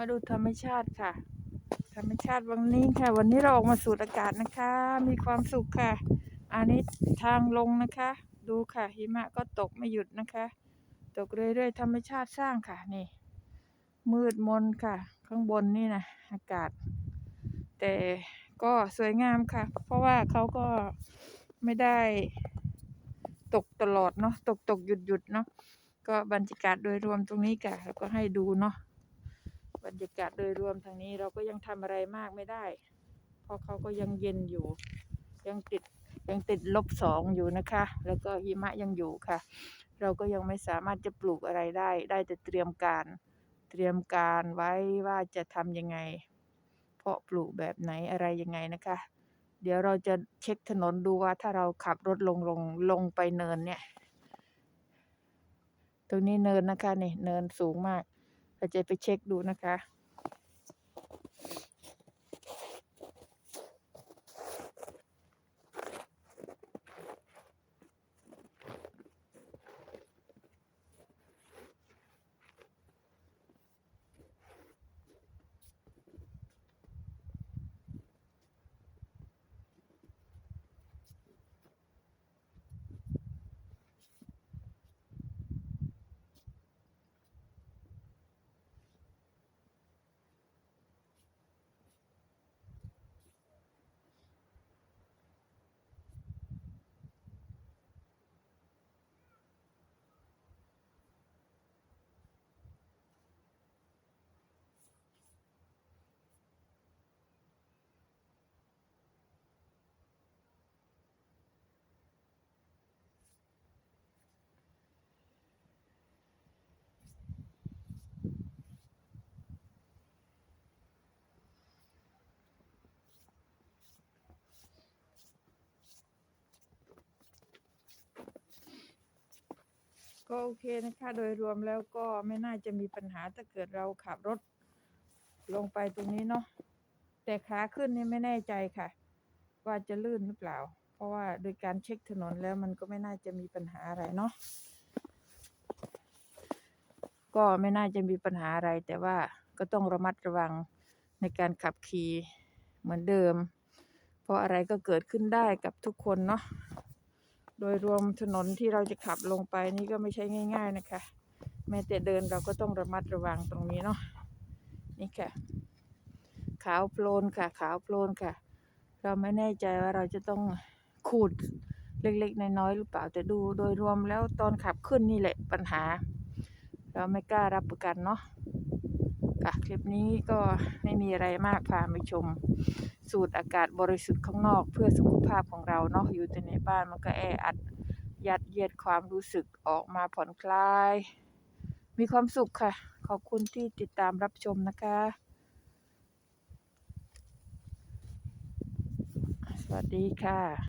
มาดูธรรมชาติค่ะ ธรรมชาติวันนี้ค่ะ วันนี้เราออกมาสูดอากาศนะคะ มีความสุขค่ะ อันนี้ทางลงนะคะ ดูค่ะ หิมะก็ตกไม่หยุดนะคะ ตกเรื่อยๆธรรมชาติสร้างค่ะนี่ มืดมนค่ะ ข้างบนนี่นะอากาศ แต่ก็สวยงามค่ะ เพราะว่าเขาก็ไม่ได้ตกตลอดเนาะตกตกหยุดหยุดเนาะก็บรรยากาศโดยรวมตรงนี้ค่ะ แล้วก็ให้ดูเนาะ บรรยากาศโดยรวมทางนี้เราก็ยังทำอะไรมากไม่ได้ เพราะเขาก็ยังเย็นอยู่ ยังติดยังติดลบสองอยู่นะคะ แล้วก็หิมะยังอยู่ค่ะ เราก็ยังไม่สามารถจะปลูกอะไรได้ ได้แต่เตรียมการ เตรียมการไว้ว่าจะทำยังไง เพาะปลูกแบบไหนอะไรยังไงนะคะ เดี๋ยวเราจะเช็คถนนดูว่าถ้าเราขับรถลงลงลงไปเนินเนี่ย ตรงนี้เนินนะคะนี่เนินสูงมาก เราจะไปเช็คดูนะคะ ก็โอเคนะคะโดยรวมแล้วก็ไม่น่าจะมีปัญหาถ้าเกิดเราขับรถลงไปตรงนี้เนาะแต่ขาขึ้นนี่ไม่แน่ใจค่ะ ว่าจะลื่นหรือเปล่า เพราะว่าโดยการเช็คถนนแล้วมันก็ไม่น่าจะมีปัญหาอะไรเนาะก็ไม่น่าจะมีปัญหาอะไร แต่ว่าก็ต้องระมัดระวังในการขับขี่เหมือนเดิม เพราะอะไรก็เกิดขึ้นได้กับทุกคนเนาะ โดยรวมถนนที่เราจะขับลงไปนี่ก็ไม่ใช่ง่าย ๆนะคะ แม้แต่เดินเราก็ต้องระมัดระวังตรงนี้เนาะนี่ค่ะ ขาวโพลนค่ะ ขาวโพลนค่ะ เราไม่แน่ใจว่าเราจะต้องขูดเล็กๆน้อยๆหรือเปล่าแต่ดูโดยรวมแล้วตอนขับขึ้นนี่แหละปัญหา เราไม่กล้ารับประกันเนาะ ค่ะคลิปนี้ก็ไม่มีอะไรมากพาไปชม สูดอากาศบริสุทธิ์ข้างนอก เพื่อสุขภาพของเราเนาะอยู่แต่ในบ้านมันก็แออัดยัดเยียดความรู้สึกออกมาผ่อนคลาย มีความสุขค่ะ ขอบคุณที่ติดตามรับชมนะคะ สวัสดีค่ะ